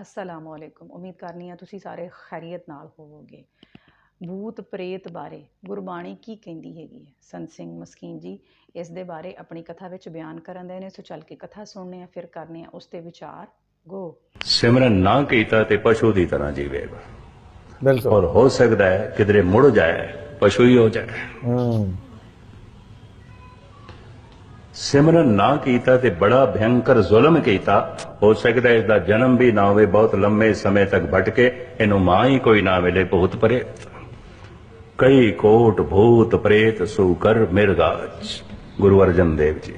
ਅਸਲਾਮ ਵਾਲੇਕੁਮ ਉਮੀਦ ਕਰਨੀ ਆ ਤੁਸੀਂ ਸਾਰੇ ਖੈਰੀਅਤ ਨਾਲ ਹੋਵੋਗੇ। ਭੂਤ ਪ੍ਰੇਤ ਬਾਰੇ ਗੁਰਬਾਣੀ ਕੀ ਕਹਿੰਦੀ ਹੈਗੀ ਹੈ? ਸੰਤ ਸਿੰਘ ਮਸਕੀਨ ਜੀ ਇਸ ਦੇ ਬਾਰੇ ਆਪਣੀ ਕਥਾ ਵਿੱਚ ਬਿਆਨ ਕਰਨ ਦੇ ਨੇ ਸੋ ਚੱਲ ਕੇ ਕਥਾ ਸੁਣਨੇ ਆ ਫਿਰ ਕਰਨੇ ਆ ਉਸ ਤੇ ਵਿਚਾਰ। ਗੋ ਸਿਮਰਨ ਨਾ ਕੀਤਾ ਤੇ ਪਸ਼ੂ ਦੀ ਤਰ੍ਹਾਂ ਜੀਵੇਗਾ। ਬਿਲਕੁਲ। ਔਰ ਹੋ ਸਕਦਾ ਹੈ ਕਿਧਰੇ ਮੁੜ ਜਾਏ ਪਸ਼ੂ ਹੀ ਹੋ ਜਾਏ। ਹੂੰ। ਸਿਮਰਨ ਨਾ ਕੀਤਾ ਤੇ ਬੜਾ ਭਿਅੰਕਰ ਜ਼ੁਲਮ ਕੀਤਾ। ਹੋ ਸਕਦਾ ਹੈ ਇਸ ਦਾ ਜਨਮ ਵੀ ਨਾ ਹੋਵੇ, ਬਹੁਤ ਲੰਮੇ ਸਮੇਂ ਤੱਕ ਭਟਕੇ, ਇਹਨੂੰ ਮਾਂ ਹੀ ਕੋਈ ਨਾ ਮਿਲੇ, ਭੂਤ ਪ੍ਰੇਤ। ਕਈ ਕੋਟ ਭੂਤ ਪ੍ਰੇਤ ਸੂ ਕਰ ਮਿਰਗਾਜ। ਗੁਰੂ ਅਰਜਨ ਦੇਵ ਜੀ।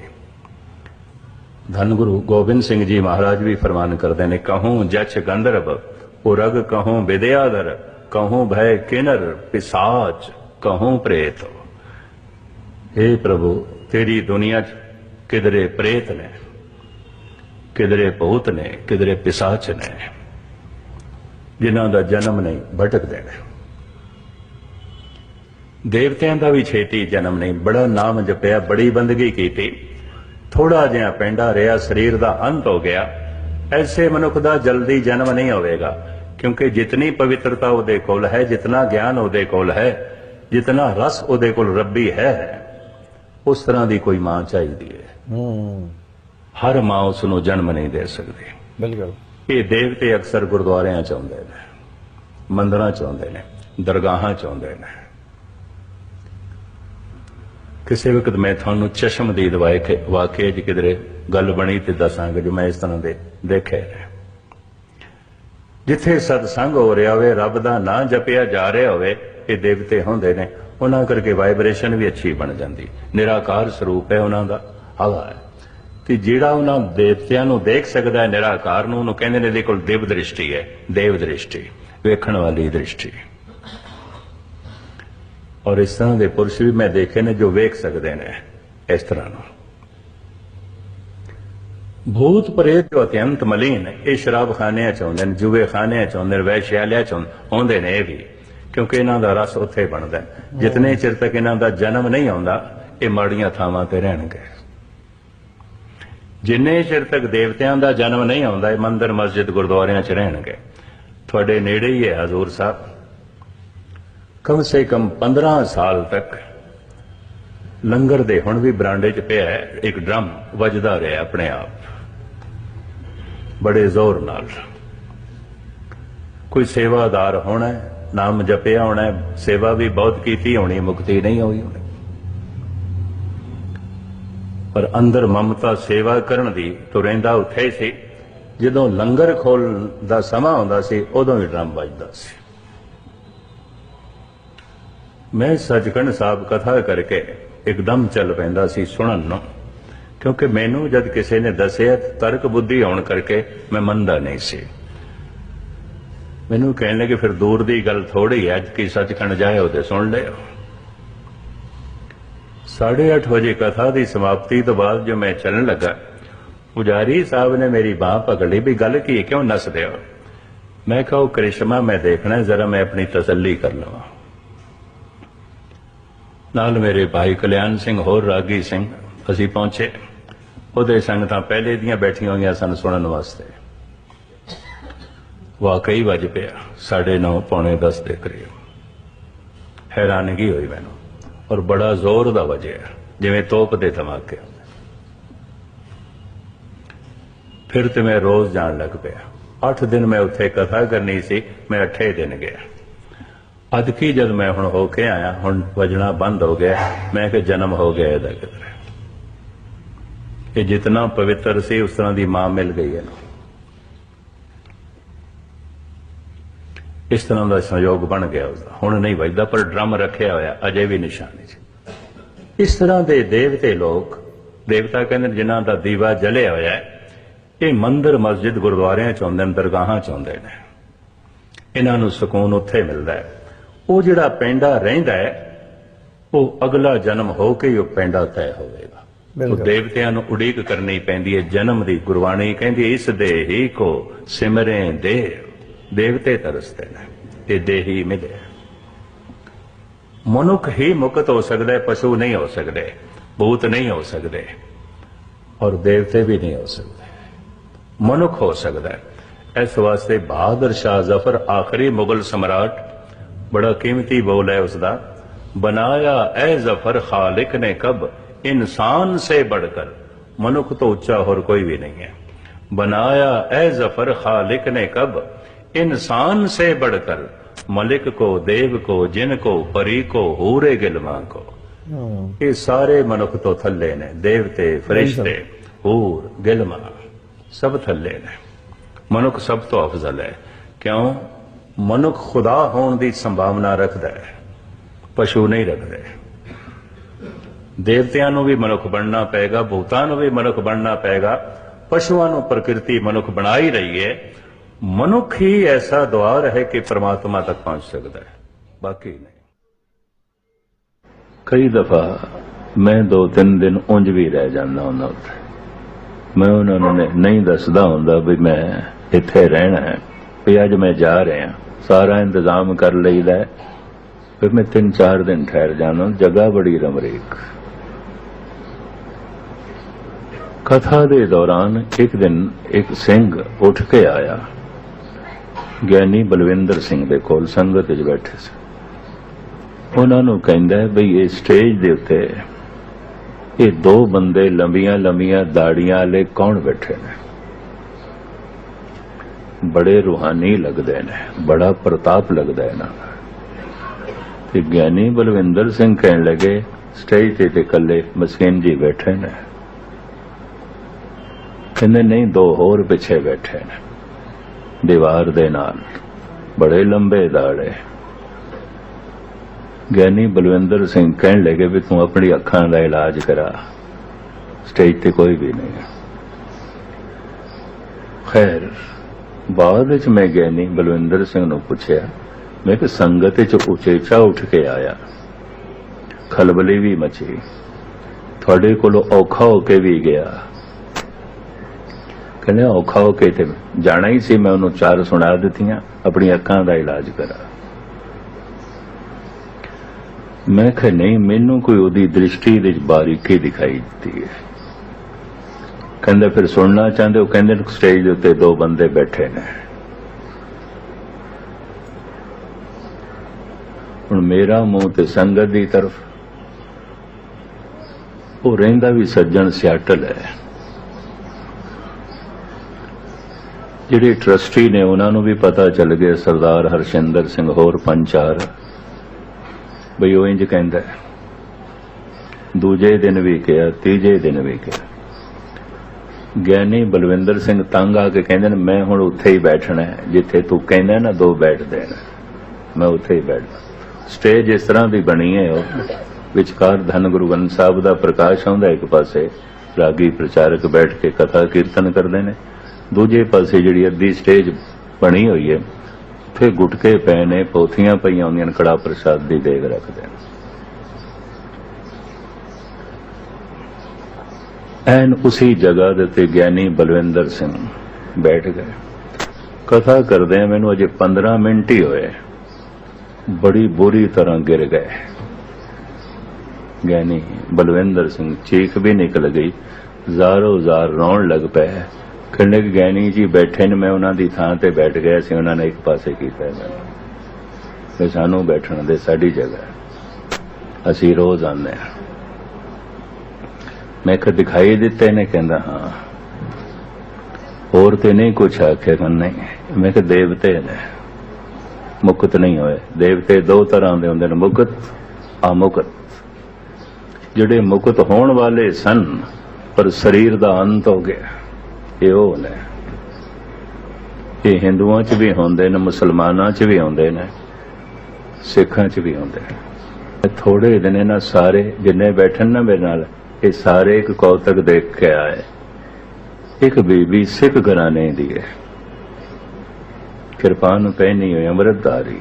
ਧੰਨ ਗੁਰੂ ਗੋਬਿੰਦ ਸਿੰਘ ਜੀ ਮਹਾਰਾਜ ਵੀ ਫਰਮਾਨ ਕਰਦੇ ਨੇ, ਕਹੂੰ ਜਛ ਗੰਧਰਵ, ਉਰਗ ਕਹੂੰ ਵਿਦਿਆਧਰ, ਕਹੂੰ ਭੈ ਕਿਨਰ ਪਿਸਾਚ, ਕਹੂੰ ਪ੍ਰੇਤ। हे ਪ੍ਰਭੂ, ਤੇਰੀ ਦੁਨੀਆ 'ਚ ਕਿਧਰੇ ਪ੍ਰੇਤ ਨੇ, ਕਿਧਰੇ ਭੂਤ ਨੇ, ਕਿਧਰੇ ਪਿਸਾਚ ਨੇ, ਜਿਨ੍ਹਾਂ ਦਾ ਜਨਮ ਨਹੀਂ ਭਟਕਦੇ ਨੇ ਦੇਵਤਿਆਂ ਦਾ ਵੀ ਛੇਤੀ ਜਨਮ ਨਹੀਂ, ਬੜਾ ਨਾਮ ਜਪਿਆ, ਬੜੀ ਬੰਦਗੀ ਕੀਤੀ। ਥੋੜਾ ਜਿਹਾ ਪੈਂਡਾ ਰਿਹਾ, ਸਰੀਰ ਦਾ ਅੰਤ ਹੋ ਗਿਆ। ਐਸੇ ਮਨੁੱਖ ਦਾ ਜਲਦੀ ਜਨਮ ਨਹੀਂ ਹੋਵੇਗਾ, ਕਿਉਂਕਿ ਜਿਤਨੀ ਪਵਿੱਤਰਤਾ ਉਹਦੇ ਕੋਲ ਹੈ, ਜਿਤਨਾ ਗਿਆਨ ਉਹਦੇ ਕੋਲ ਹੈ, ਜਿਤਨਾ ਰਸ ਉਹਦੇ ਕੋਲ ਰੱਬੀ ਹੈ, ਉਸ ਤਰ੍ਹਾਂ ਦੀ ਕੋਈ ਮਾਂ ਚਾਹੀਦੀ ਹੈ। ਹਰ ਮਾਂ ਉਸ ਨੂੰ ਜਨਮ ਨਹੀਂ ਦੇ ਸਕਦੀ। ਬਿਲਕੁਲ। ਇਹ ਦੇਵਤੇ ਅਕਸਰ ਗੁਰਦੁਆਰਿਆਂ ਚ ਆਉਂਦੇ ਨੇ ਮੰਦਰਾਂ ਚ ਆਉਂਦੇ ਨੇ ਦਰਗਾਹਾਂ ਚ ਆਉਂਦੇ ਨੇ। ਕਿਸੇ ਵਕਤ ਮੈਂ ਤੁਹਾਨੂੰ ਚਸ਼ਮਦੀਦ ਵਾਕਿਏ ਵਾਕਿਏ ਚ ਕਿਧਰੇ ਗੱਲ ਬਣੀ ਤੇ ਦੱਸਾਂਗਾ ਜੋ ਮੈਂ ਇਸ ਤਰ੍ਹਾਂ ਦੇ ਦੇਖੇ ਜਿੱਥੇ ਸਤਸੰਗ ਹੋ ਰਿਹਾ ਹੋਵੇ ਰੱਬ ਦਾ ਨਾਂ ਜਪਿਆ ਜਾ ਰਿਹਾ ਹੋਵੇ ਇਹ ਦੇਵਤੇ ਹੁੰਦੇ ਨੇ। ਉਹਨਾਂ ਕਰਕੇ ਵਾਈਬ੍ਰੇਸ਼ਨ ਵੀ ਅੱਛੀ ਬਣ ਜਾਂਦੀ। ਨਿਰਾਕਾਰ ਸਰੂਪ ਹੈ ਉਹਨਾਂ ਦਾ। ਹਵਾ ਹੈ। ਤੇ ਜਿਹੜਾ ਉਹਨਾਂ ਦੇਵਤਿਆਂ ਨੂੰ ਦੇਖ ਸਕਦਾ ਹੈ ਨਿਰਾਕਾਰ ਨੂੰ, ਉਹਨੂੰ ਕਹਿੰਦੇ ਨੇ ਇਹਦੇ ਕੋਲ ਦੇਵ ਦ੍ਰਿਸ਼ਟੀ ਹੈ, ਦੇਵ ਦ੍ਰਿਸ਼ਟੀ, ਵੇਖਣ ਵਾਲੀ ਦ੍ਰਿਸ਼ਟੀ। ਔਰ ਇਸ ਤਰ੍ਹਾਂ ਦੇ ਪੁਰਸ਼ ਵੀ ਮੈਂ ਦੇਖੇ ਨੇ ਜੋ ਵੇਖ ਸਕਦੇ ਨੇ ਇਸ ਤਰ੍ਹਾਂ ਨੂੰ। ਭੂਤ ਪ੍ਰੇਤ ਜੋ ਅਤਿਅੰਤ ਮਲੀਨ, ਇਹ ਸ਼ਰਾਬ ਖਾਨਿਆਂ ਚ ਆਉਂਦੇ ਨੇ, ਜੂਏ ਖਾਨਿਆਂ ਚ ਆਉਂਦੇ ਨੇ ਵੈਸ਼ਿਆਲਿਆਂ ਚ ਆਉਂਦੇ ਨੇ ਇਹ ਵੀ। ਕਿਉਂਕਿ ਇਹਨਾਂ ਦਾ ਰਸ ਉੱਥੇ ਬਣਦਾ ਜਿਤਨੇ ਚਿਰ ਤੱਕ ਇਹਨਾਂ ਦਾ ਜਨਮ ਨਹੀਂ ਆਉਂਦਾ, ਇਹ ਮਾੜੀਆਂ ਥਾਵਾਂ ਤੇ ਰਹਿਣਗੇ। ਜਿੰਨੇ ਚਿਰ ਤੱਕ ਦੇਵਤਿਆਂ ਦਾ ਜਨਮ ਨਹੀਂ ਆਉਂਦਾ, ਇਹ ਮੰਦਿਰ, ਮਸਜਿਦ, ਗੁਰਦੁਆਰਿਆਂ 'ਚ ਰਹਿਣਗੇ। ਤੁਹਾਡੇ ਨੇੜੇ ਹੀ ਹੈ ਹਜ਼ੂਰ ਸਾਹਿਬ। ਕਮ ਸੇ ਕਮ 15 ਸਾਲ ਤੱਕ ਲੰਗਰ ਦੇ ਹੁਣ ਵੀ ਬਰਾਂਡੇ 'ਚ ਪਿਆ ਹੈ, ਇੱਕ ਡਰਮ ਵੱਜਦਾ ਰਿਹਾ ਆਪਣੇ ਆਪ। ਬੜੇ ਜ਼ੋਰ ਨਾਲ। ਕੋਈ ਸੇਵਾਦਾਰ ਹੋਣਾ ਨਾਮ ਜਪਿਆ ਹੋਣਾ ਸੇਵਾ ਵੀ ਬਹੁਤ ਕੀਤੀ ਹੋਣੀ, ਮੁਕਤੀ ਨਹੀਂ ਹੋਈ ਹੋਣੀ। ਪਰ ਅੰਦਰ ਮਮਤਾ ਸੇਵਾ ਕਰਨ ਦੀ ਤੋਂ ਰਹਿੰਦਾ ਉੱਥੇ ਸੀ। ਜਦੋਂ ਲੰਗਰ ਖੋਲ ਦਾ ਸਮਾਂ ਆਉਂਦਾ ਸੀ, ਉਦੋਂ ਹੀ ਡਰਮ ਵੱਜਦਾ ਸੀ। ਮੈਂ ਸੱਚਖੰਡ ਸਾਹਿਬ ਕਥਾ ਕਰਕੇ ਇੱਕਦਮ ਚੱਲ ਪੈਂਦਾ ਸੀ ਸੁਣਨ ਨੂੰ, ਕਿਉਂਕਿ ਮੈਨੂੰ ਜਦ ਕਿਸੇ ਨੇ ਦੱਸਿਆ, ਤਰਕ ਬੁੱਧੀ ਆਉਣ ਕਰਕੇ ਮੈਂ ਮੰਨਦਾ ਨਹੀਂ ਸੀ। ਮੈਨੂੰ ਕਹਿਣ ਲੱਗੇ, ਫਿਰ ਦੂਰ ਦੀ ਗੱਲ ਥੋੜੀ ਹੈ, ਅੱਜ ਸੱਚਖੰਡ ਜਾਏ, ਉਹਦੇ ਸੁਣ ਲਿਓ। 8:30 ਵਜੇ ਕਥਾ ਦੀ ਸਮਾਪਤੀ ਤੋਂ ਬਾਅਦ ਜੋ ਮੈਂ ਚੱਲਣ ਲੱਗਾ, ਪੁਜਾਰੀ ਸਾਹਿਬ ਨੇ ਮੇਰੀ ਬਾਹ ਪਕੜ ਲਈ ਵੀ ਗੱਲ ਕੀ ਕਿਉਂ ਨੱਸਦੇ ਹੋ ਮੈਂ ਕਿਹਾ, ਉਹ ਕ੍ਰਿਸ਼ਮਾ, ਮੈਂ ਦੇਖਣਾ, ਜ਼ਰਾ ਮੈਂ ਆਪਣੀ ਤਸੱਲੀ ਕਰ ਲਵਾਂ। ਨਾਲ ਮੇਰੇ ਭਾਈ ਕਲਿਆਣ ਸਿੰਘ, ਹੋਰ ਰਾਗੀ ਸਿੰਘ, ਅਸੀਂ ਪਹੁੰਚੇ। ਉਹਦੇ ਸੰਗਤਾਂ ਪਹਿਲੇ ਦੀਆਂ ਬੈਠੀਆਂ ਹੋਈਆਂ ਸਨ ਸੁਣਨ ਵਾਸਤੇ। ਵਾਕਈ ਵੱਜ ਪਿਆ 9:30 ਪੌਣੇ 10 ਦੇ ਕਰੀਬ। ਹੈਰਾਨਗੀ ਹੋਈ ਮੈਨੂੰ। ਔਰ ਬੜਾ ਜ਼ੋਰ ਦਾ ਵਜਿਆ ਜਿਵੇਂ ਤੋਪ ਦੇ ਧਮਾਕੇ ਫਿਰ ਤੇ ਮੈਂ ਰੋਜ਼ ਜਾਣ ਲੱਗ ਪਿਆ। 8 ਦਿਨ ਮੈਂ ਉੱਥੇ ਕਥਾ ਕਰਨੀ ਸੀ, ਮੈਂ 8 ਦਿਨ ਗਿਆ। ਅੱਜ ਕੀ ਜਦ ਮੈਂ ਹੁਣ ਹੋ ਕੇ ਆਇਆ, ਹੁਣ ਵਜਣਾ ਬੰਦ ਹੋ ਗਿਆ, ਮੈਂ ਕਿ ਜਨਮ ਹੋ ਗਿਆ ਇਹਦਾ ਕਿਧਰੇ ਇਹ ਜਿਤਨਾ ਪਵਿੱਤਰ ਸੀ, ਉਸ ਤਰ੍ਹਾਂ ਦੀ ਮਾਂ ਮਿਲ ਗਈ ਇਹਨੂੰ। ਇਸ ਤਰ੍ਹਾਂ ਦਾ ਸੰਯੋਗ ਬਣ ਗਿਆ ਉਸਦਾ। ਹੁਣ ਨਹੀਂ ਵੱਜਦਾ ਪਰ ਡਰਮ ਰੱਖਿਆ ਹੋਇਆ ਅਜੇ ਵੀ ਨਿਸ਼ਾਨੀ ਚ ਇਸ ਤਰ੍ਹਾਂ ਦੇ ਦੇਵਤੇ ਲੋਕ ਦੇਵਤਾ ਕਹਿੰਦੇ ਜਿਨ੍ਹਾਂ ਦਾ ਦੀਵਾ ਜਲਿਆ ਹੋਇਆ ਹੈ ਇਹ ਮੰਦਿਰ ਮਸਜਿਦ ਗੁਰਦੁਆਰਿਆਂ ਚ ਆਉਂਦੇ ਨੇ ਦਰਗਾਹਾਂ ਚ ਆਉਂਦੇ ਨੇ। ਇਹਨਾਂ ਨੂੰ ਸਕੂਨ ਉੱਥੇ ਮਿਲਦਾ ਹੈ। ਉਹ ਜਿਹੜਾ ਪੈਂਡਾ ਰਹਿੰਦਾ ਹੈ ਉਹ ਅਗਲਾ ਜਨਮ ਹੋ ਕੇ ਉਹ ਪੈਂਡਾ ਤੈਅ ਹੋਵੇਗਾ। ਉਹ। ਦੇਵਤਿਆਂ ਨੂੰ ਉਡੀਕ ਕਰਨੀ ਪੈਂਦੀ ਹੈ ਜਨਮ ਦੀ ਗੁਰਬਾਣੀ ਕਹਿੰਦੀ ਇਸ ਦੇ ਹੀ ਕੋ ਸਿਮਰੇ ਦੇਵ ದೇವತೆ ತರಿಸ್ತೇನೆ ये देही मिले मनुख ही मुक्त हो सकते पशु नहीं हो सकते भूत नहीं हो सकते और देवते भी नहीं हो सकते मनुख हो सकता है इस वास्ते बहादुर शाह जफर आखिरी मुगल सम्राट बड़ा कीमती बोल है उसका बनाया ए जफर खालिक ने कब इंसान से बढ़कर मनुख तो ऊंचा और कोई भी नहीं है बनाया ए जफर खालिक ने कब इंसान से बढ़कर मलिक को देव को जिन को परी को हूरे गिलमा को ਇਹ ਸਾਰੇ ਮਨੁੱਖ ਤੋਂ ਥੱਲੇ ਨੇ ਦੇਵਤੇ ਫਰਿਸ਼ਤੇ ਹੂਰ ਗਿਲਮਾ ਸਭ ਥੱਲੇ ਨੇ ਮਨੁੱਖ ਸਭ ਤੋਂ ਅਫਜ਼ਲ ਹੈ ਕਿਉਂ ਮਨੁੱਖ ਖੁਦਾ ਹੋਣ ਦੀ ਸੰਭਾਵਨਾ ਰੱਖਦਾ ਹੈ ਪਸ਼ੂ ਨਹੀਂ ਰੱਖਦੇ ਦੇਵਤਿਆਂ ਨੂੰ ਵੀ ਮਨੁੱਖ ਬਣਨਾ ਪਏਗਾ ਭੂਤਾਂ ਨੂੰ ਵੀ ਮਨੁੱਖ ਬਣਨਾ ਪਏਗਾ ਪਸ਼ੂਆਂ ਨੂੰ ਪ੍ਰਕਿਰਤੀ ਮਨੁੱਖ ਬਣਾ ਹੀ ਰਹੀ ਹੈ ਮਨੁੱਖ ਹੀ ਐਸਾ ਦੁਆਰ ਹੈ ਕਿ ਪ੍ਰਮਾਤਮਾ ਤੱਕ ਪਹੁੰਚ ਸਕਦਾ ਹੈ। ਬਾਕੀ ਨਹੀਂ। ਕਈ ਦਫਾ ਮੈਂ ਦੋ ਤਿੰਨ ਦਿਨ ਉਂਝ ਵੀ ਰਹਿ ਜਾਂਦਾ ਹੁੰਦਾ ਉੱਥੇ। ਮੈਂ ਉਹਨਾਂ ਨੂੰ ਨਹੀਂ- ਨਹੀਂ ਦੱਸਦਾ ਹੁੰਦਾ ਵੀ ਮੈਂ ਇੱਥੇ ਰਹਿਣਾ ਹੈ, ਵੀ ਅੱਜ ਮੈਂ ਜਾ ਰਿਹਾ ਸਾਰਾ ਇੰਤਜ਼ਾਮ ਕਰ ਲਈਦਾ ਫਿਰ ਮੈਂ ਤਿੰਨ ਚਾਰ ਦਿਨ ਠਹਿਰ ਜਾਣਾ ਜਗ੍ਹਾ ਬੜੀ ਰਮਰੀਕ। ਕਥਾ ਦੇ ਦੌਰਾਨ ਇੱਕ ਦਿਨ ਇੱਕ ਸਿੰਘ ਉੱਠ ਕੇ ਆਇਆ। ਗਿਆਨੀ ਬਲਵਿੰਦਰ ਸਿੰਘ ਦੇ ਕੋਲ ਸੰਗਤ ਵਿੱਚ ਬੈਠੇ ਸੀ। ਉਹਨਾਂ ਨੂੰ ਕਹਿੰਦਾ ਬਈ ਇਹ ਸਟੇਜ ਦੇ ਉੱਤੇ ਇਹ ਦੋ ਬੰਦੇ ਲੰਬੀਆਂ ਲੰਬੀਆਂ ਦਾੜੀਆਂ ਵਾਲੇ ਕੌਣ ਬੈਠੇ ਨੇ? ਬੜੇ ਰੂਹਾਨੀ ਲੱਗਦੇ ਨੇ, ਬੜਾ ਪ੍ਰਤਾਪ ਲੱਗਦਾ ਹੈ ਇਹਨਾਂ ਦਾ। ਤੇ ਗਿਆਨੀ ਬਲਵਿੰਦਰ ਸਿੰਘ ਕਹਿਣ ਲੱਗੇ ਸਟੇਜ ਤੇ ਤੇ ਇਕੱਲੇ ਮਸਕੀਨ ਜੀ ਬੈਠੇ ਨੇ। ਕਹਿੰਦੇ, ਨਹੀਂ, ਦੋ ਹੋਰ ਪਿੱਛੇ ਬੈਠੇ ਨੇ। ਦੀਵਾਰ ਦੇ ਨਾਲ। ਬੜੇ ਲੰਬੇ ਦਾੜੇ। ਗਿਆਨੀ ਬਲਵਿੰਦਰ ਸਿੰਘ ਕਹਿਣ ਲੱਗੇ ਵੀ ਤੂੰ ਆਪਣੀ ਅੱਖਾਂ ਦਾ ਇਲਾਜ ਕਰਾ। ਸਟੇਜ ਤੇ ਕੋਈ ਵੀ ਨਹੀਂ। ਖੈਰ, ਬਾਅਦ ਵਿੱਚ ਮੈਂ ਗਿਆਨੀ ਬਲਵਿੰਦਰ ਸਿੰਘ ਨੂੰ ਪੁੱਛਿਆ, ਮੈਂ ਕਿ ਸੰਗਤ ਵਿੱਚ ਉਚੇਚਾ ਉੱਠ ਕੇ ਆਇਆ। ਖਲਬਲੀ ਵੀ ਮਚੀ। ਤੁਹਾਡੇ ਕੋਲੋਂ ਔਖਾ ਹੋ ਕੇ ਵੀ ਗਿਆ। ਕਹਿੰਦੇ ਔਖਾ ਹੋ ਕੇ ਤੇ ਜਾਣਾ ਹੀ ਸੀ, ਮੈਂ ਉਹਨੂੰ ਚਾਰ ਸੁਣਾ ਦਿੱਤੀਆਂ ਆਪਣੀ ਅੱਖਾਂ ਦਾ ਇਲਾਜ ਕਰਾ। ਮੈਂ ਕਿਹਾ, ਨਹੀਂ, ਮੈਨੂੰ ਕੋਈ ਉਹਦੀ ਦ੍ਰਿਸ਼ਟੀ ਦੇ ਬਾਰੀਕੀ ਦਿਖਾਈ ਦਿੱਤੀ ਹੈ। ਕਹਿੰਦੇ, ਫਿਰ ਸੁਣਨਾ ਚਾਹੁੰਦੇ ਉਹ ਕਹਿੰਦੇ ਸਟੇਜ ਦੇ ਉੱਤੇ ਦੋ ਬੰਦੇ ਬੈਠੇ ਨੇ। ਹੁਣ ਮੇਰਾ ਮੂੰਹ ਤੇ ਸੰਗਤ ਦੀ ਤਰਫ, ਉਹ ਰਹਿੰਦਾ ਵੀ ਸੱਜਣ ਸਿਆਟਲ ਹੈ। ਜਿਹੜੇ ਟਰਸਟੀ ਨੇ, ਉਹਨਾਂ ਨੂੰ ਵੀ ਪਤਾ ਚੱਲ ਗਿਆ ਸਰਦਾਰ ਹਰਸ਼ਿੰਦਰ ਸਿੰਘ, ਹੋਰ ਪੰਚਾਰ ਬਈ ਉਹ ਇੰਜ ਕਹਿੰਦਾ ਦੂਜੇ ਦਿਨ ਵੀ ਕਿਹਾ, ਤੀਜੇ ਦਿਨ ਵੀ ਕਿਹਾ। ਗਿਆਨੀ ਬਲਵਿੰਦਰ ਸਿੰਘ ਤੰਗ ਆ ਕੇ ਕਹਿੰਦੇ ਨੇ, ਮੈਂ ਹੁਣ ਉੱਥੇ ਹੀ ਬੈਠਣਾ ਹੈ, ਜਿੱਥੇ ਤੂੰ ਕਹਿੰਦਾ ਨਾ ਦੋ ਬੈਠਦੇ ਨੇ ਮੈਂ ਉੱਥੇ ਹੀ ਬੈਠਦਾ। ਸਟੇਜ ਇਸ ਤਰ੍ਹਾਂ ਦੀ ਬਣੀ ਹੈ ਉਹ। ਵਿਚਕਾਰ ਧੰਨ ਗੁਰੂ ਗ੍ਰੰਥ ਸਾਹਿਬ ਦਾ ਪ੍ਰਕਾਸ਼ ਆਉਂਦਾ ਇੱਕ ਪਾਸੇ। ਰਾਗੀ ਪ੍ਰਚਾਰਕ ਬੈਠ ਕੇ ਕਥਾ ਕੀਰਤਨ ਕਰਦੇ ਨੇ। ਦੂਜੇ ਪਾਸੇ ਜਿਹੜੀ ਅੱਧੀ ਸਟੇਜ ਬਣੀ ਹੋਈ ਹੈ, ਉੱਥੇ ਗੁਟਕੇ ਪਏ ਨੇ, ਪੋਥੀਆਂ ਪਈਆਂ ਹੁੰਦੀਆਂ ਨੇ, ਕੜਾ ਪ੍ਰਸਾਦ ਦੀ ਦੇਗ ਰੱਖਦੇ ਨੇ। ਐਨ ਉਸੇ ਜਗ੍ਹਾ ਦੇ ਤੇ ਗਿਆਨੀ ਬਲਵਿੰਦਰ ਸਿੰਘ ਬੈਠ ਗਏ। ਕਥਾ ਕਰਦੇ ਆ, ਮੈਨੂੰ ਅਜੇ 15 ਮਿੰਟ ਹੀ ਹੋਏ ਬੜੀ ਬੁਰੀ ਤਰ੍ਹਾਂ ਗਿਰ ਗਏ। ਗਿਆਨੀ ਬਲਵਿੰਦਰ ਸਿੰਘ ਚੀਖ ਵੀ ਨਿਕਲ ਗਈ ਜ਼ਾਰੋ ਜ਼ਾਰ ਰੌਣ ਲੱਗ ਪਏ। ਕਹਿੰਦੇ ਕਿ ਗਿਆਨੀ ਜੀ, ਬੈਠੇ ਨੇ, ਮੈਂ ਉਹਨਾਂ ਦੀ ਥਾਂ ਤੇ ਬੈਠ ਗਿਆ ਸੀ ਉਹਨਾਂ ਨੇ ਇੱਕ ਪਾਸੇ ਕੀਤਾ ਮੈਨੂੰ ਤੇ ਸਾਨੂੰ ਬੈਠਣ ਦੇ ਸਾਡੀ ਜਗ੍ਹਾ ਅਸੀਂ ਰੋਜ਼ ਆਉਂਦੇ ਹਾਂ। ਮੈਂ ਕਿ ਦਿਖਾਈ ਦਿੱਤੇ ਨੇ, ਕਹਿੰਦਾ, ਹਾਂ। ਹੋਰ ਤੇ ਨਹੀਂ ਕੁਛ ਆਖਿਆ ਕਿ ਨਹੀਂ। ਮੈਂ ਕਿ ਦੇਵਤੇ ਨੇ। ਮੁਕਤ ਨਹੀਂ ਹੋਏ। ਦੇਵਤੇ ਦੋ ਤਰ੍ਹਾਂ ਦੇ ਹੁੰਦੇ ਨੇ, ਮੁਕਤ, ਅਮੁਕਤ। ਜਿਹੜੇ ਮੁਕਤ ਹੋਣ ਵਾਲੇ ਸਨ, ਪਰ ਸਰੀਰ ਦਾ ਅੰਤ ਹੋ ਗਿਆ। ਇਹ ਉਹ ਨੇ। ਇਹ ਹਿੰਦੂਆਂ 'ਚ ਵੀ ਹੁੰਦੇ ਨੇ, ਮੁਸਲਮਾਨਾਂ 'ਚ ਵੀ ਹੁੰਦੇ ਨੇ, ਸਿੱਖਾਂ 'ਚ ਵੀ ਹੁੰਦੇ ਨੇ। ਥੋੜੇ ਦਿਨ ਇਹਨਾਂ ਸਾਰੇ ਜਿੰਨੇ ਬੈਠਣ ਨਾ ਮੇਰੇ ਨਾਲ, ਇਹ ਸਾਰੇ ਇੱਕ ਕੌਤਕ ਦੇਖ ਕੇ ਆਏ। ਇੱਕ ਬੀਬੀ ਸਿੱਖ ਘਰਾਣੇ ਦੀ ਹੈ। ਕਿਰਪਾਨ ਪਹਿਨੀ ਹੋਈ ਅੰਮ੍ਰਿਤਧਾਰੀ।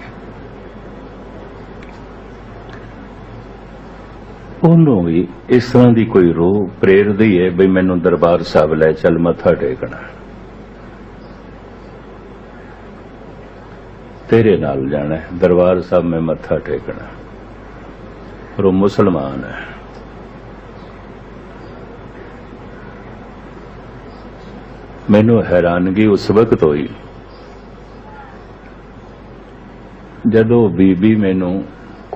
ਉਹਨੂੰ ਵੀ ਇਸ ਤਰ੍ਹਾਂ ਦੀ ਕੋਈ ਰੋਹ ਪ੍ਰੇਰਦੀ ਹੈ ਬਈ ਮੈਨੂੰ ਦਰਬਾਰ ਸਾਹਿਬ ਲੈ ਚੱਲ, ਮੱਥਾ ਟੇਕਣਾ। ਤੇਰੇ ਨਾਲ ਜਾਣਾ ਦਰਬਾਰ ਸਾਹਿਬ ਮੈਂ ਮੱਥਾ ਟੇਕਣਾ। ਪਰ ਉਹ ਮੁਸਲਮਾਨ ਹੈ। ਮੈਨੂੰ ਹੈਰਾਨਗੀ ਉਸ ਵਕਤ ਹੋਈ ਜਦੋਂ ਬੀਬੀ ਮੈਨੂੰ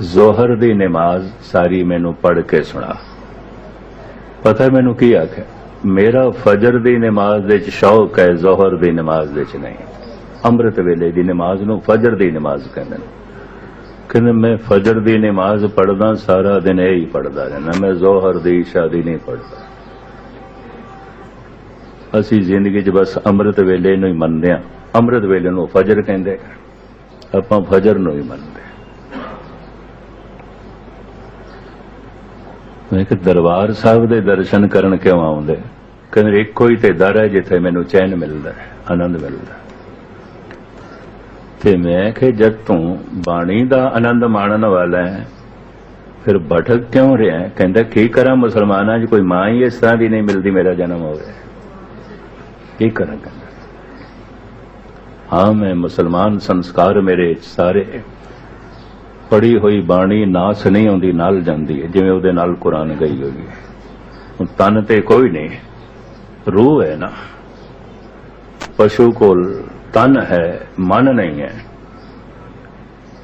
ਜ਼ੋਹਰ ਦੀ ਨਮਾਜ਼ ਸਾਰੀ ਮੈਨੂੰ ਪੜ ਕੇ ਸੁਣਾ। ਪਤਾ ਮੈਨੂੰ ਕੀ ਆਖਿਆ? ਮੇਰਾ ਫਜਰ ਦੀ ਨਮਾਜ਼ ਦੇ ਵਿੱਚ ਸ਼ੌਕ ਹੈ, ਜ਼ੋਹਰ ਦੀ ਨਮਾਜ਼ ਦੇ ਵਿੱਚ ਨਹੀਂ। ਅੰਮ੍ਰਿਤ ਵੇਲੇ ਦੀ ਨਮਾਜ਼ ਨੂੰ ਫਜਰ ਦੀ ਨਮਾਜ਼ ਕਹਿੰਦੇ ਨੇ। ਕਹਿੰਦੇ, ਮੈਂ ਫਜਰ ਦੀ ਨਮਾਜ਼ ਪੜਦਾ ਸਾਰਾ ਦਿਨ ਇਹ ਹੀ ਪੜਦਾ ਰਹਿਣਾ ਮੈਂ ਜ਼ੋਹਰ ਦੀ ਇਸ਼ਾ ਦੀ ਨਹੀਂ ਪੜਦਾ ਅਸੀਂ ਜ਼ਿੰਦਗੀ 'ਚ ਬਸ ਅੰਮ੍ਰਿਤ ਵੇਲੇ ਨੂੰ ਹੀ ਮੰਨਦੇ ਆ ਅੰਮ੍ਰਿਤ ਵੇਲੇ ਨੂੰ ਫਜਰ ਕਹਿੰਦੇ ਆਪਾਂ ਫਜਰ ਨੂੰ ਹੀ ਮੰਨਦੇ ਮੈਂ ਕਿ ਦਰਬਾਰ ਸਾਹਿਬ ਦੇ ਦਰਸ਼ਨ ਕਰਨ ਕਿਉਂ ਆਉਂਦੇ? ਕਹਿੰਦੇ ਇੱਕੋ ਹੀ ਤੇ ਦਰ ਹੈ ਜਿੱਥੇ ਮੈਨੂੰ ਚੈਨ ਮਿਲਦਾ ਹੈ, ਆਨੰਦ ਮਿਲਦਾ ਤੇ ਮੈਂ ਕਿ ਜਦ ਤੂੰ ਬਾਣੀ ਦਾ ਆਨੰਦ ਮਾਣਨ ਵਾਲਾ ਹੈ, ਫਿਰ ਭਟਕ ਕਿਉਂ ਰਿਹਾ ਕਹਿੰਦਾ, ਕੀ ਕਰਾਂ ਮੁਸਲਮਾਨਾਂ 'ਚ? ਕੋਈ ਮਾਂ ਹੀ ਇਸ ਤਰ੍ਹਾਂ ਦੀ ਨਹੀਂ ਮਿਲਦੀ, ਮੇਰਾ ਜਨਮ ਹੋਵੇ ਕੀ ਕਰਾਂ ਕਹਿੰਦਾ? ਹਾਂ, ਮੈਂ ਮੁਸਲਮਾਨ ਸੰਸਕਾਰ ਮੇਰੇ ਸਾਰੇ ਪੜੀ ਹੋਈ ਬਾਣੀ ਨਾਸ ਨਹੀਂ ਆਉਂਦੀ, ਨਾਲ ਜਾਂਦੀ ਹੈ, ਜਿਵੇਂ ਉਹਦੇ ਨਾਲ ਕੁਰਾਨ ਗਈ ਹੋਈ ਹੈ। ਤਨ ਤੇ ਕੋਈ ਨਹੀਂ, ਰੂਹ ਹੈ ਨਾ। ਪਸ਼ੂ ਕੋਲ ਤਨ ਹੈ, ਮਨ ਨਹੀਂ ਹੈ।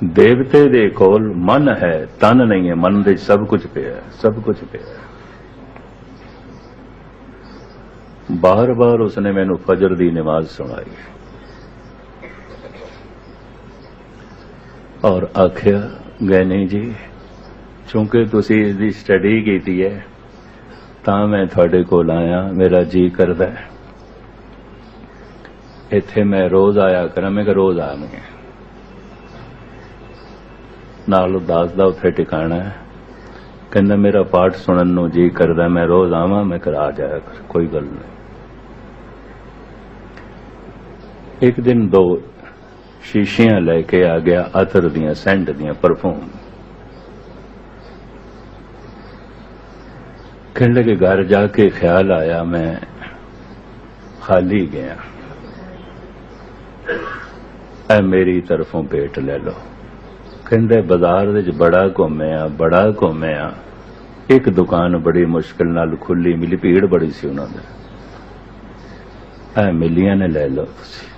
ਦੇਵਤੇ ਦੇ ਕੋਲ ਮਨ ਹੈ, ਤਨ ਨਹੀਂ ਹੈ। ਮਨ ਦੇ ਸਭ ਕੁਝ ਪਿਆ, ਸਭ ਕੁਝ ਪਿਆ। ਬਾਰ-ਬਾਰ ਉਸਨੇ ਮੈਨੂੰ ਫਜਰ ਦੀ ਨਮਾਜ਼ ਸੁਣਾਈ। ਔਰ ਆਖਿਆ ਗੈਨੀ ਜੀ। ਚੂੰਕਿ ਤੁਸੀਂ ਇਸ ਦੀ ਸਟੱਡੀ ਕੀਤੀ ਹੈ, ਤਾਂ ਮੈਂ ਤੁਹਾਡੇ ਕੋਲ ਆਇਆ, ਮੇਰਾ ਜੀ ਕਰਦਾ ਹੈ। ਇੱਥੇ ਮੈਂ ਰੋਜ਼ ਆਇਆ ਕਰਾਂ, ਮੈਂ ਕਿ ਰੋਜ਼ ਆਵਾਂਗੇ ਨਾਲ ਉਦਾਸ ਦਾ ਉੱਥੇ ਟਿਕਾਣਾ ਹੈ। ਕਹਿੰਦਾ, ਮੇਰਾ ਪਾਠ ਸੁਣਨ ਨੂੰ ਜੀ ਕਰਦਾ, ਮੈਂ ਰੋਜ਼ ਆਵਾਂ, ਮੈਂ ਕਰਾ ਜਾਇਆ ਕਰ, ਕੋਈ ਗੱਲ ਨਹੀਂ। ਇੱਕ ਦਿਨ ਦੋ ਸ਼ੀਸ਼ੀਆਂ ਲੈ ਕੇ ਆ ਗਿਆ ਅਤਰ ਦੀਆਂ, ਸੈਂਟ ਦੀਆਂ ਪਰਫਿਊਮ। ਕਹਿਣ ਲੱਗੇ ਘਰ ਜਾ ਕੇ ਖਿਆਲ ਆਇਆ, ਮੈਂ ਖਾਲੀ ਗਿਆ। ਐ ਮੇਰੀ ਤਰਫੋਂ ਭੇਟ ਲੈ ਲਓ। ਕਹਿੰਦੇ ਬਾਜ਼ਾਰ ਵਿੱਚ ਬੜਾ ਘੁੰਮਿਆ ਬੜਾ ਘੁੰਮਿਆ। ਇੱਕ ਦੁਕਾਨ ਬੜੀ ਮੁਸ਼ਕਲ ਨਾਲ ਖੁੱਲੀ ਮਿਲੀ, ਭੀੜ ਬੜੀ ਸੀ ਉਹਨਾਂ ਦੇ। ਐ ਮਿਲੀਆਂ ਨੇ ਲੈ ਲਓ ਤੁਸੀਂ।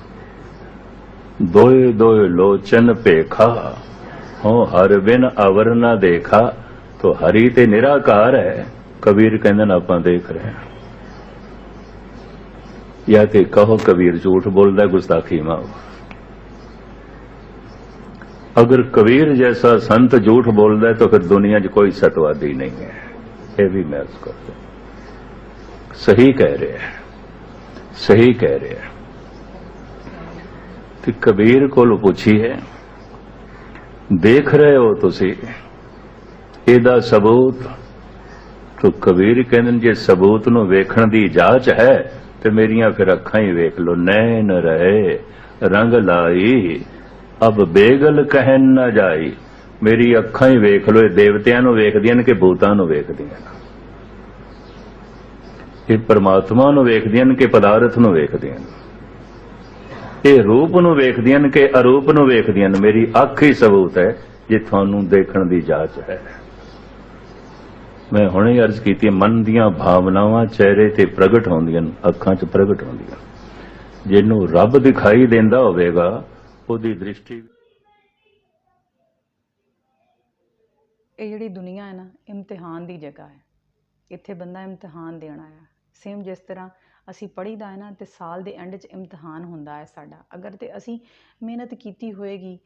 ਦੋਏ ਦੋਏ ਲੋਚਨ ਭੇਖਾ ਹੋ ਹਰ ਬਿਨ ਅਵਰ ਨਾ ਦੇਖਾ, ਤੋ ਹਰੀ ਤੇ ਨਿਰਾਕਾਰ ਹੈ, ਕਬੀਰ ਕਹਿੰਦੇ ਨੇ ਆਪਾਂ ਦੇਖ ਰਹੇ ਹਾਂ। ਜਾਂ ਕਿ ਕਹੋ ਕਬੀਰ ਝੂਠ ਬੋਲਦਾ, ਗੁਸਤਾਖੀ ਮਾਫ ਅਗਰ ਕਬੀਰ ਜੈਸਾ ਸੰਤ ਝੂਠ ਬੋਲਦਾ ਤਾਂ ਫਿਰ ਦੁਨੀਆ 'ਚ ਕੋਈ ਸਤਵਾਦੀ ਨਹੀਂ ਹੈ। ਇਹ ਵੀ ਮੈਂ ਕਰਦਾ ਸਹੀ ਕਹਿ ਰਿਹਾ। ਸਹੀ ਕਹਿ ਰਿਹਾ। ਤੇ ਕਬੀਰ ਕੋਲ ਪੁੱਛੀ ਹੈ ਦੇਖ ਰਹੇ ਹੋ ਤੁਸੀਂ ਇਹਦਾ ਸਬੂਤ? ਤੋ ਕਬੀਰ ਕਹਿੰਦੇ ਨੇ, ਜੇ ਸਬੂਤ ਨੂੰ ਵੇਖਣ ਦੀ ਜਾਂਚ ਹੈ ਤੇ ਮੇਰੀਆਂ ਫਿਰ ਅੱਖਾਂ ਹੀ ਵੇਖ ਲੋ ਨੈਣ ਰਹੇ ਰੰਗ ਲਾਈ ਅਬ ਬੇਗਲ ਕਹਿਣ ਨਾ ਜਾਈ। ਮੇਰੀ ਅੱਖਾਂ ਹੀ ਵੇਖ ਲੋ ਇਹ ਦੇਵਤਿਆਂ ਨੂੰ ਵੇਖਦੀਆਂ ਨੇ ਕਿ ਭੂਤਾਂ ਨੂੰ ਵੇਖਦੀਆਂ ਨੇ? ਇਹ ਪਰਮਾਤਮਾ ਨੂੰ ਵੇਖਦੀਆਂ ਨੇ ਕਿ ਪਦਾਰਥ ਨੂੰ ਵੇਖਦੀਆਂ ਨੇ? ਇਹ ਰੂਪ ਨੂੰ ਵੇਖਦੀਆਂ ਨੇ ਕਿ ਅਰੂਪ ਨੂੰ ਵੇਖਦੀਆਂ ਨੇ। ਮੇਰੀ ਅੱਖ ਹੀ ਸਬੂਤ ਹੈ ਜੇ ਤੁਹਾਨੂੰ ਦੇਖਣ ਦੀ ਜਾਂਚ ਹੈ। ਮੈਂ ਹੁਣੇ ਅਰਜ਼ ਕੀਤੀ, ਮਨ ਦੀਆਂ ਭਾਵਨਾਵਾਂ ਚਿਹਰੇ ਤੇ ਪ੍ਰਗਟ ਹੁੰਦੀਆਂ ਨੇ, ਅੱਖਾਂ 'ਚ ਪ੍ਰਗਟ ਹੁੰਦੀਆਂ ਜਿਹਨੂੰ ਰੱਬ ਦਿਖਾਈ ਦਿੰਦਾ ਹੋਵੇਗਾ, ਉਹਦੀ ਦ੍ਰਿਸ਼ਟੀ ਇਹ ਜਿਹੜੀ ਦੁਨੀਆ ਹੈ ਨਾ, ਇਮਤਿਹਾਨ ਦੀ ਜਗ੍ਹਾ ਹੈ। ਇੱਥੇ ਬੰਦਾ ਇਮਤਿਹਾਨ ਦੇਣ ਆਇਆ। ਸੇਮ ਜਿਸ ਤਰ੍ਹਾਂ ਅਸੀਂ ਪੜ੍ਹੀਦਾ ਹੈ ਨਾ ਤੇ ਸਾਲ ਦੇ ਐਂਡ 'ਚ ਇਮਤਿਹਾਨ ਹੁੰਦਾ ਹੈ ਸਾਡਾ ਅਗਰ ਤਾਂ ਅਸੀਂ ਮਿਹਨਤ ਕੀਤੀ ਹੋਏਗੀ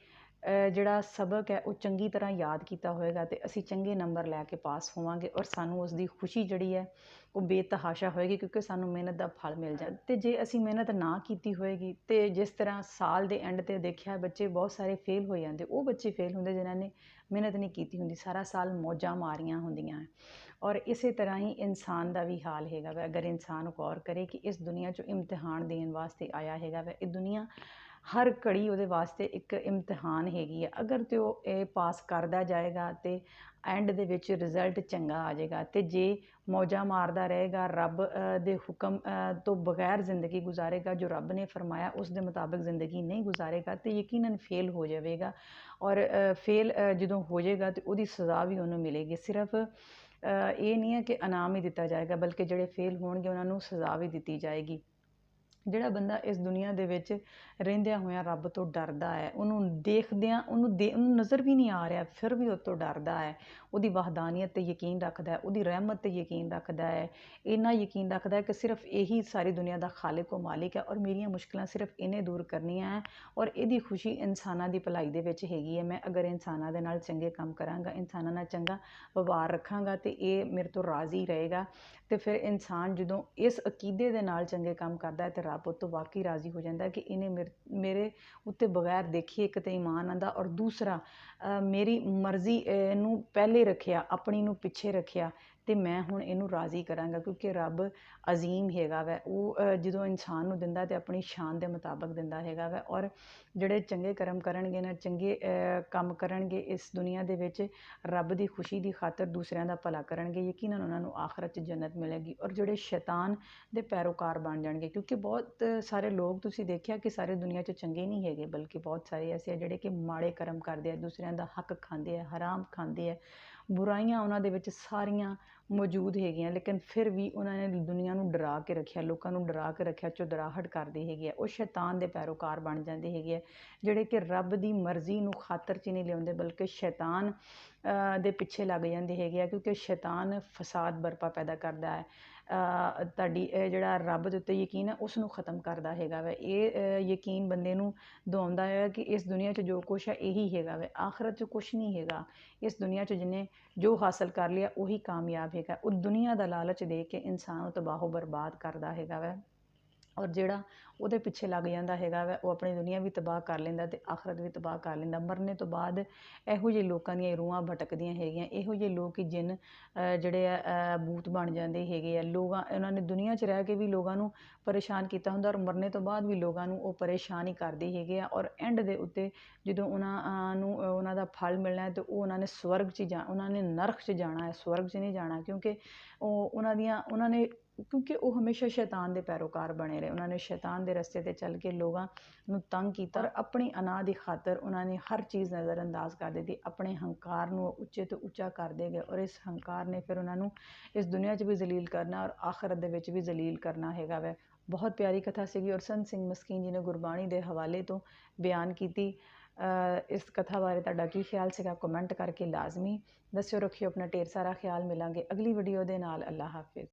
ਜਿਹੜਾ ਸਬਕ ਹੈ ਉਹ ਚੰਗੀ ਤਰ੍ਹਾਂ ਯਾਦ ਕੀਤਾ ਹੋਏਗਾ ਅਤੇ ਅਸੀਂ ਚੰਗੇ ਨੰਬਰ ਲੈ ਕੇ ਪਾਸ ਹੋਵਾਂਗੇ ਔਰ ਸਾਨੂੰ ਉਸ ਦੀ ਖੁਸ਼ੀ ਜਿਹੜੀ ਹੈ ਉਹ ਬੇਤਹਾਸ਼ਾ ਹੋਏਗੀ ਕਿਉਂਕਿ ਸਾਨੂੰ ਮਿਹਨਤ ਦਾ ਫਲ ਮਿਲ ਜਾ ਅਤੇ ਜੇ ਅਸੀਂ ਮਿਹਨਤ ਨਾ ਕੀਤੀ ਹੋਏਗੀ ਤੇ ਜਿਸ ਤਰ੍ਹਾਂ ਸਾਲ ਦੇ ਐਂਡ ਤੇ ਦੇਖਿਆ ਬੱਚੇ ਬਹੁਤ ਸਾਰੇ ਫੇਲ ਹੋ ਜਾਂਦੇ, ਉਹ ਬੱਚੇ ਫੇਲ ਹੁੰਦੇ ਜਿਨ੍ਹਾਂ ਨੇ ਮਿਹਨਤ ਨਹੀਂ ਕੀਤੀ ਹੁੰਦੀ, ਸਾਰਾ ਸਾਲ ਮੌਜਾਂ ਮਾਰੀਆਂ ਹੁੰਦੀਆਂ ਹੈ। ਔਰ ਇਸੇ ਤਰ੍ਹਾਂ ਹੀ ਇਨਸਾਨ ਦਾ ਵੀ ਹਾਲ ਹੈਗਾ ਵਾ। ਅਗਰ ਇਨਸਾਨ ਗੌਰ ਕਰੇ ਕਿ ਇਸ ਦੁਨੀਆ 'ਚੋਂ ਇਮਤਿਹਾਨ ਦੇਣ ਵਾਸਤੇ ਆਇਆ ਹੈਗਾ ਵਾ, ਇਹ ਦੁਨੀਆ ਹਰ ਘੜੀ ਉਹਦੇ ਵਾਸਤੇ ਇੱਕ ਇਮਤਿਹਾਨ ਹੈਗੀ ਆ। ਅਗਰ ਤੇ ਉਹ ਇਹ ਪਾਸ ਕਰਦਾ ਜਾਏਗਾ ਤੇ ਐਂਡ ਦੇ ਵਿੱਚ ਰਿਜ਼ਲਟ ਚੰਗਾ ਆ ਜਾਏਗਾ ਤੇ ਜੇ ਮੌਜਾਂ ਮਾਰਦਾ ਰਹੇਗਾ, ਰੱਬ ਦੇ ਹੁਕਮ ਤੋਂ ਬਗੈਰ ਜ਼ਿੰਦਗੀ ਗੁਜ਼ਾਰੇਗਾ, ਜੋ ਰੱਬ ਨੇ ਫਰਮਾਇਆ, ਉਸ ਦੇ ਮੁਤਾਬਕ ਜ਼ਿੰਦਗੀ ਨਹੀਂ ਗੁਜ਼ਾਰੇਗਾ ਤੇ ਯਕੀਨਨ ਫੇਲ ਹੋ ਜਾਵੇਗਾ। ਔਰ ਫੇਲ ਜਦੋਂ ਹੋ ਜਾਏਗਾ ਤੇ ਉਹਦੀ ਸਜ਼ਾ ਵੀ ਉਹਨੂੰ ਮਿਲੇਗੀ। ਸਿਰਫ ਇਹ ਨਹੀਂ ਹੈ ਕਿ ਇਨਾਮ ਹੀ ਦਿੱਤਾ ਜਾਏਗਾ, ਬਲਕਿ ਜਿਹੜੇ ਫੇਲ ਹੋਣਗੇ ਉਹਨਾਂ ਨੂੰ ਸਜ਼ਾ ਵੀ ਦਿੱਤੀ ਜਾਏਗੀ। ਜਿਹੜਾ ਬੰਦਾ ਇਸ ਦੁਨੀਆ ਦੇ ਵਿੱਚ ਰਹਿੰਦਿਆਂ ਹੋਇਆਂ ਰੱਬ ਤੋਂ ਡਰਦਾ ਹੈ, ਉਹਨੂੰ ਦੇਖਦਿਆਂ, ਉਹਨੂੰ ਦੇ, ਉਹਨੂੰ ਨਜ਼ਰ ਵੀ ਨਹੀਂ ਆ ਰਿਹਾ, ਫਿਰ ਵੀ ਉਹ ਤੋਂ ਡਰਦਾ ਹੈ। ਉਹਦੀ ਵਹਦਾਨੀਅਤ ਤੇ ਯਕੀਨ ਰੱਖਦਾ ਉਹਦੀ ਰਹਿਮਤ ਤੇ ਯਕੀਨ ਰੱਖਦਾ ਹੈ। ਇੰਨਾ ਯਕੀਨ ਰੱਖਦਾ ਕਿ ਸਿਰਫ ਇਹੀ ਸਾਰੀ ਦੁਨੀਆ ਦਾ ਖਾਲਿਕ ਉਹ ਮਾਲਿਕ ਹੈ ਔਰ ਮੇਰੀਆਂ ਮੁਸ਼ਕਲਾਂ ਸਿਰਫ ਇਹਨੇ ਦੂਰ ਕਰਨੀਆਂ ਹੈ ਔਰ ਇਹਦੀ ਖੁਸ਼ੀ ਇਨਸਾਨਾਂ ਦੀ ਭਲਾਈ ਦੇ ਵਿੱਚ ਹੈਗੀ ਹੈ। ਮੈਂ ਅਗਰ ਇਨਸਾਨਾਂ ਦੇ ਨਾਲ ਚੰਗੇ ਕੰਮ ਕਰਾਂਗਾ, ਇਨਸਾਨਾਂ ਨਾਲ ਚੰਗਾ ਵਿਵਹਾਰ ਰੱਖਾਂਗਾ ਤੇ ਇਹ ਮੇਰੇ ਤੋਂ ਰਾਜ਼ੀ ਰਹੇਗਾ ਤੇ ਫਿਰ ਇਨਸਾਨ ਜਦੋਂ ਇਸ ਅਕੀਦੇ ਦੇ ਨਾਲ ਚੰਗੇ ਕੰਮ ਕਰਦਾ ਹੈ ਤੇ ਰੱਬ ਉਹ ਵਾਕਈ ਰਾਜ਼ੀ ਹੋ ਜਾਂਦਾ ਕਿ ਇਹਨੇ ਮੇਰੇ- ਮੇਰੇ ਉੱਤੇ ਬਗੈਰ ਦੇਖੇ ਇੱਕ ਤੇ ਇਮਾਨ ਆਂਦਾ ਔਰ ਦੂਸਰਾ ਅ, ਮੇਰੀ ਮਰਜ਼ੀ ਅ, ਨੂੰ ਪਹਿਲੇ ਰੱਖਿਆ ਆਪਣੀ ਨੂੰ ਪਿੱਛੇ ਰੱਖਿਆ ਅਤੇ ਮੈਂ ਹੁਣ ਇਹਨੂੰ ਰਾਜ਼ੀ ਕਰਾਂਗਾ ਕਿਉਂਕਿ ਰੱਬ ਅਜ਼ੀਮ ਹੈਗਾ ਵੈ। ਉਹ ਜਦੋਂ ਇਨਸਾਨ ਨੂੰ ਦਿੰਦਾ ਤਾਂ ਆਪਣੀ ਸ਼ਾਨ ਦੇ ਮੁਤਾਬਕ ਦਿੰਦਾ ਹੈਗਾ ਵੈ ਔਰ ਜਿਹੜੇ ਚੰਗੇ ਕਰਮ ਕਰਨਗੇ ਨਾ, ਚੰਗੇ ਕੰਮ ਕਰਨਗੇ, ਇਸ ਦੁਨੀਆ ਦੇ ਵਿੱਚ ਰੱਬ ਦੀ ਖੁਸ਼ੀ ਦੀ ਖਾਤਰ ਦੂਸਰਿਆਂ ਦਾ ਭਲਾ ਕਰਨਗੇ, ਯਕੀਨਨ ਉਹਨਾਂ ਨੂੰ ਆਖਰਤ 'ਚ ਜੰਨਤ ਮਿਲੇਗੀ ਔਰ ਜਿਹੜੇ ਸ਼ੈਤਾਨ ਦੇ ਪੈਰੋਕਾਰ ਬਣ ਜਾਣਗੇ। ਕਿਉਂਕਿ ਬਹੁਤ ਸਾਰੇ ਲੋਕ ਤੁਸੀਂ ਦੇਖਿਆ ਕਿ ਸਾਰੇ ਦੁਨੀਆ 'ਚ ਚੰਗੇ ਨਹੀਂ ਹੈਗੇ, ਬਲਕਿ ਬਹੁਤ ਸਾਰੇ ਐਸੇ ਆ ਜਿਹੜੇ ਕਿ ਮਾੜੇ ਕਰਮ ਕਰਦੇ ਆ, ਦੂਸਰਿਆਂ ਦਾ ਹੱਕ ਖਾਂਦੇ ਆ, ਹਰਾਮ ਖਾਂਦੇ ਆ, ਬੁਰਾਈਆਂ ਉਹਨਾਂ ਦੇ ਵਿੱਚ ਸਾਰੀਆਂ ਮੌਜੂਦ ਹੈਗੀਆਂ, ਲੇਕਿਨ ਫਿਰ ਵੀ ਉਹਨਾਂ ਨੇ ਦੁਨੀਆ ਨੂੰ ਡਰਾ ਕੇ ਰੱਖਿਆ, ਲੋਕਾਂ ਨੂੰ ਡਰਾ ਕੇ ਰੱਖਿਆ ਚੁਦਰਾਹਟ ਕਰਦੇ ਹੈਗੇ ਆ। ਉਹ ਸ਼ੈਤਾਨ ਦੇ ਪੈਰੋਕਾਰ ਬਣ ਜਾਂਦੇ ਹੈਗੇ ਆ, ਜਿਹੜੇ ਕਿ ਰੱਬ ਦੀ ਮਰਜ਼ੀ ਨੂੰ ਖਾਤਰ 'ਚ ਨਹੀਂ ਲਿਆਉਂਦੇ, ਬਲਕਿ ਸ਼ੈਤਾਨ ਦੇ ਪਿੱਛੇ ਲੱਗ ਜਾਂਦੇ ਹੈਗੇ ਆ, ਕਿਉਂਕਿ ਸ਼ੈਤਾਨ ਫਸਾਦ ਬਰਪਾ ਪੈਦਾ ਕਰਦਾ ਹੈ। ਤੁਹਾਡੀ ਜਿਹੜਾ ਰੱਬ ਦੇ ਉੱਤੇ ਯਕੀਨ ਹੈ ਉਸ ਨੂੰ ਖਤਮ ਕਰਦਾ ਹੈਗਾ ਵਾ। ਇਹ ਯਕੀਨ ਬੰਦੇ ਨੂੰ ਦਵਾਉਂਦਾ ਹੈ ਕਿ ਇਸ ਦੁਨੀਆ 'ਚ ਜੋ ਕੁਛ ਹੈ ਇਹੀ ਹੈਗਾ ਵਾ। ਆਖਰਤ 'ਚ ਕੁਛ ਨਹੀਂ ਹੈਗਾ। ਇਸ ਦੁਨੀਆ 'ਚ ਜਿੰਨੇ ਜੋ ਹਾਸਲ ਕਰ ਲਿਆ, ਉਹੀ ਕਾਮਯਾਬ ਹੈਗਾ। ਉਹ ਦੁਨੀਆ ਦਾ ਲਾਲਚ ਦੇ ਕੇ ਇਨਸਾਨ ਨੂੰ ਤਬਾਹੋ ਬਰਬਾਦ ਕਰਦਾ ਹੈਗਾ ਵੈ। ਔਰ ਜਿਹੜਾ ਉਹਦੇ ਪਿੱਛੇ ਲੱਗ ਜਾਂਦਾ ਹੈਗਾ ਵਾ, ਉਹ ਆਪਣੀ ਦੁਨੀਆ ਵੀ ਤਬਾਹ ਕਰ ਲੈਂਦਾ ਅਤੇ ਆਖਰਤ ਵੀ ਤਬਾਹ ਕਰ ਲੈਂਦਾ। ਮਰਨੇ ਤੋਂ ਬਾਅਦ ਇਹੋ ਜਿਹੇ ਲੋਕਾਂ ਦੀਆਂ ਰੂਹਾਂ ਭਟਕਦੀਆਂ ਹੈਗੀਆਂ। ਇਹੋ ਜਿਹੇ ਲੋਕ ਹੀ ਜਿੰਨ ਜਿਹੜੇ ਆ, ਅਹ ਭੂਤ ਬਣ ਜਾਂਦੇ ਹੈਗੇ ਆ। ਲੋਕਾਂ, ਉਹਨਾਂ ਨੇ ਦੁਨੀਆ 'ਚ ਰਹਿ ਕੇ ਵੀ ਲੋਕਾਂ ਨੂੰ ਪਰੇਸ਼ਾਨ ਕੀਤਾ ਹੁੰਦਾ ਔਰ ਮਰਨੇ ਤੋਂ ਬਾਅਦ ਵੀ ਲੋਕਾਂ ਨੂੰ ਉਹ ਪਰੇਸ਼ਾਨ ਹੀ ਕਰਦੇ ਹੈਗੇ ਆ। ਔਰ ਐਂਡ ਦੇ ਉੱਤੇ ਜਦੋਂ ਉਹਨਾਂ ਨੂੰ ਉਹਨਾਂ ਦਾ ਫਲ ਮਿਲਣਾ ਹੈ ਉਹ ਉਹਨਾਂ ਨੇ ਸਵਰਗ 'ਚ ਜਾ, ਉਹਨਾਂ ਨੇ ਨਰਕ 'ਚ ਜਾਣਾ ਹੈ। ਸਵਰਗ 'ਚ ਨਹੀਂ ਜਾਣਾ ਕਿਉਂਕਿ ਉਹ ਉਹਨਾਂ ਦੀਆਂ, ਉਹਨਾਂ ਨੇ ਕਿਉਂਕਿ ਉਹ ਹਮੇਸ਼ਾ ਸ਼ੈਤਾਨ ਦੇ ਪੈਰੋਕਾਰ ਬਣੇ ਰਹੇ। ਉਹਨਾਂ ਨੇ ਸ਼ੈਤਾਨ ਦੇ ਰਸਤੇ ਤੇ ਚੱਲ ਕੇ ਲੋਕਾਂ ਨੂੰ ਤੰਗ ਕੀਤਾ ਔਰ ਆਪਣੀ ਅਨਾ ਦੀ ਖਾਤਰ ਉਹਨਾਂ ਨੇ ਹਰ ਚੀਜ਼ ਨਜ਼ਰਅੰਦਾਜ਼ ਕਰ ਦਿੱਤੀ। ਆਪਣੇ ਹੰਕਾਰ ਨੂੰ ਉਹ ਉੱਚੇ ਤੋਂ ਉੱਚਾ ਕਰਦੇ ਗਏ ਔਰ ਇਸ ਹੰਕਾਰ ਨੇ ਫਿਰ ਉਹਨਾਂ ਨੂੰ ਇਸ ਦੁਨੀਆ 'ਚ ਵੀ ਜ਼ਲੀਲ ਕਰਨਾ ਔਰ ਆਖਰਤ ਦੇ ਵਿੱਚ ਵੀ ਜ਼ਲੀਲ ਕਰਨਾ ਹੈਗਾ ਵੈ। ਬਹੁਤ ਪਿਆਰੀ ਕਥਾ ਸੀਗੀ ਔਰ ਸੰਤ ਸਿੰਘ ਮਸਕੀਨ ਜੀ ਨੇ ਗੁਰਬਾਣੀ ਦੇ ਹਵਾਲੇ ਤੋਂ ਬਿਆਨ ਕੀਤੀ। ਇਸ ਕਥਾ ਬਾਰੇ ਤੁਹਾਡਾ ਕੀ ਖਿਆਲ ਸੀਗਾ? ਕਮੈਂਟ ਕਰਕੇ ਲਾਜ਼ਮੀ ਦੱਸਿਓ, ਰੱਖਿਓ ਆਪਣਾ ਢੇਰ ਸਾਰਾ ਖਿਆਲ। ਮਿਲਾਂਗੇ ਅਗਲੀ ਵੀਡੀਓ ਦੇ ਨਾਲ। ਅੱਲਾ ਹਾਫਿਜ਼।